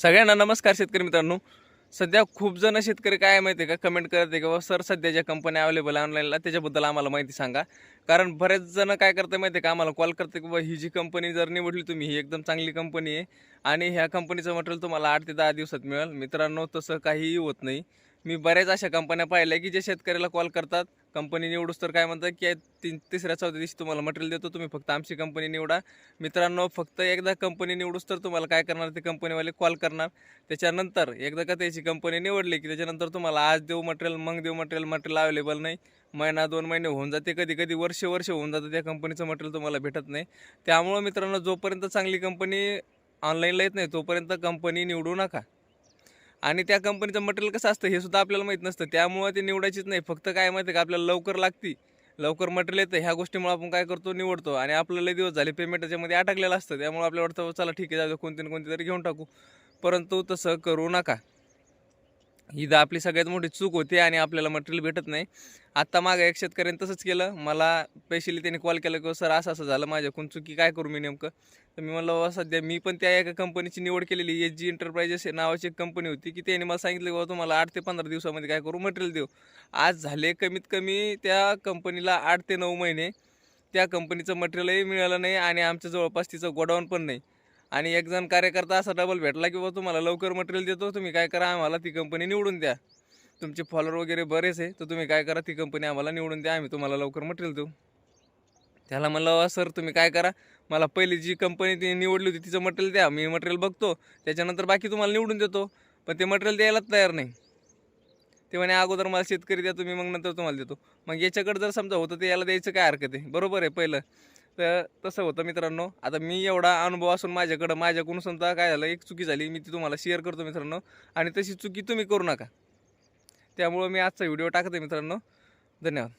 सगळ्यांना नमस्कार शेतकरी मित्रांनो. सध्या खूप जण शेतकरी काय माहिती आहे का? कमेंट करत आहे की बाबा सर सध्या ज्या कंपन्या अवेलेबल आहे ऑनलाईनला त्याच्याबद्दल आम्हाला माहिती सांगा. कारण बरेच जण काय करते माहिती आहे का? आम्हाला कॉल करते की बाबा ही जी कंपनी जर निवडली तुम्ही ही एकदम चांगली कंपनी आहे आणि ह्या कंपनीचं मटेरियल तुम्हाला आठ ते दहा दिवसात मिळेल. मित्रांनो तसं काहीही होत नाही. मी बऱ्याच अशा कंपन्या पाहिल्या की जे शेतकऱ्याला कॉल करतात. कंपनी निवडूस तर काय म्हणतात की तीन तिसऱ्या चौथ्या दिवशी तुम्हाला मटेरियल देतो तुम्ही फक्त आमची कंपनी निवडा. मित्रांनो फक्त एकदा कंपनी निवडूस तर तुम्हाला काय करणार ते कंपनीवाले कॉल करणार. त्याच्यानंतर एकदा का त्याची कंपनी निवडली की त्याच्यानंतर तुम्हाला आज देऊ मटेरियल मग देऊ मटेरियल मटेरियल अवेलेबल नाही. महिना दोन महिने होऊन जाते. कधी कधी वर्ष वर्ष होऊन जातं त्या कंपनीचं मटेरियल तुम्हाला भेटत नाही. त्यामुळं मित्रांनो जोपर्यंत चांगली कंपनी ऑनलाईनला येत नाही तोपर्यंत कंपनी निवडू नका. आणि त्या कंपनीचं मटेरियल कसं असतं हे सुद्धा आपल्याला माहीत नसतं. त्यामुळं ते निवडायचीच नाही. फक्त काय माहिती आहे का? आपल्याला लवकर लागती. लवकर मटेरियल येतं. ह्या गोष्टीमुळे आपण काय करतो? निवडतो. आणि आपल्याला लय दिवस झाले पेमेंट त्याच्यामध्ये अटकलेलं असतं. त्यामुळे आपल्याला वाटतं हो, चला ठीक आहे जाऊ दे, कोणती ना कोणती तरी घेऊन टाकू. परंतु तसं करू नका. ही तर आपली सगळ्यात मोठी चूक होती आणि आपल्याला मटेरियल भेटत नाही. आत्ता मागं एक शेतकऱ्याने तसंच केलं. मला स्पेशली त्याने कॉल केला की सर असं असं झालं माझ्याकडून चुकी काय करू मी नेमकं? तर मी म्हणलं बाबा सध्या मी पण त्या एका कंपनीची निवड केलेली एच जी एंटरप्राइजेस नावाची एक कंपनी होती की त्याने मला सांगितलं की बाबा तुम्हाला आठ ते पंधरा दिवसामध्ये काय करू? मटेरियल देऊ. आज झाले कमीत कमी त्या कंपनीला आठ ते नऊ महिने. त्या कंपनीचं मटेरियलही मिळालं नाही आणि आमच्या जवळपास तिचं गोडाऊन पण नाही. आणि एक जण कार्यकर्ता असा डबल भेटला की बाबा तुम्हाला लवकर मटेरियल देतो. तुम्ही काय करा आम्हाला ती कंपनी निवडून द्या. तुमचे फॉलोअर वगैरे बरेच आहे तर तुम्ही काय करा ती कंपनी आम्हाला निवडून द्या आम्ही तुम्हाला लवकर मटेरियल देऊ. त्याला म्हणलं सर तुम्ही काय करा मला पहिली जी कंपनी ती निवडली होती तिचं मटेरियल द्या मी मटेरियल बघतो त्याच्यानंतर बाकी तुम्हाला निवडून देतो. पण ते मटेरियल द्यायलाच तयार नाही. ते म्हणे अगोदर मला शेतकरी द्या तुम्ही मग नंतर तुम्हाला देतो. मग याच्याकडे जर समजा होतं तर याला द्यायचं काय हरकत आहे? बरोबर आहे पहिलं. तर तसं होतं मित्रांनो. आता मी एवढा अनुभव असून माझ्याकडं माझ्याकडून समजा काय झालं एक चुकी झाली मी ती तुम्हाला शेअर करतो मित्रांनो. आणि तशी चुकी तुम्ही करू नका. त्यामुळं मी आजचा व्हिडिओ टाकते मित्रांनो. धन्यवाद.